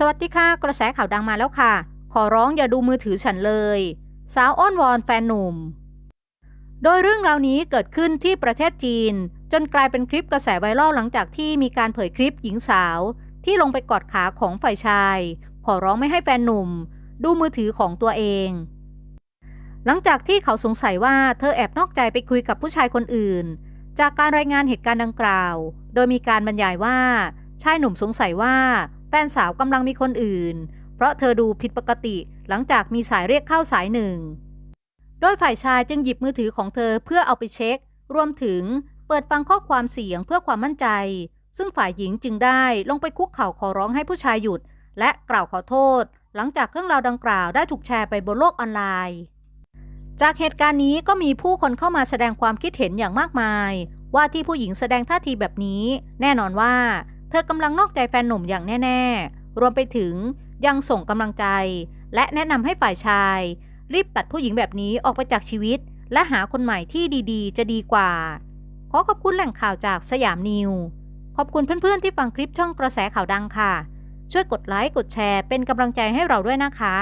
สวัสดีค่ะ กระแสข่าวดังมาแล้วค่ะ ขอร้องอย่าดูมือถือฉันเลย สาวอ้อนวอนแฟนหนุ่ม โดยเรื่องราวนี้เกิดขึ้นที่ประเทศจีน จนกลายเป็นคลิปกระแสไวรัลหลังจากที่มีการเผยคลิปหญิงสาว ที่ลงไปกอดขาของฝ่ายชาย ขอร้องไม่ให้แฟนหนุ่ม ดูมือถือของตัวเอง หลังจากที่เขาสงสัยว่าเธอแอบนอกใจไปคุยกับผู้ชายคนอื่น จากการรายงานเหตุการณ์ดังกล่าว โดยมีการบรรยายว่าชายหนุ่มสงสัยว่า แฟนสาวกำลังมีคนอื่น เพราะเธอดูผิดปกติหลังจากมีสายเรียกเข้าสายหนึ่ง โดยฝ่ายชายจึงหยิบมือถือของเธอเพื่อเอาไปเช็ค รวมถึงเปิดฟังข้อความเสียงเพื่อความมั่นใจ ซึ่งฝ่ายหญิงจึงได้ลงไปคุกเข่าขอร้องให้ผู้ชายหยุด และกล่าวขอโทษ หลังจากเรื่องราวดังกล่าวได้ถูกแชร์ไปบนโลกออนไลน์ จากเหตุการณ์นี้ก็มีผู้คนเข้ามาแสดงความคิดเห็นอย่างมากมาย ว่าที่ผู้หญิงแสดงท่าทีแบบนี้ แน่นอนว่า เธอกำลังนอกใจแฟนหนุ่มอย่างแน่ ๆ รวมไปถึงยังส่งกำลังใจ และแนะนำให้ฝ่ายชาย รีบตัดผู้หญิงแบบนี้ออกไปจากชีวิต และหาคนใหม่ที่ดีๆ จะดีกว่า ขอขอบคุณแหล่งข่าวจากสยามนิว ขอบคุณเพื่อนๆที่ฟังคลิปช่องกระแสข่าวดังค่ะ ช่วยกดไลค์กดแชร์เป็นกำลังใจให้เราด้วยนะคะ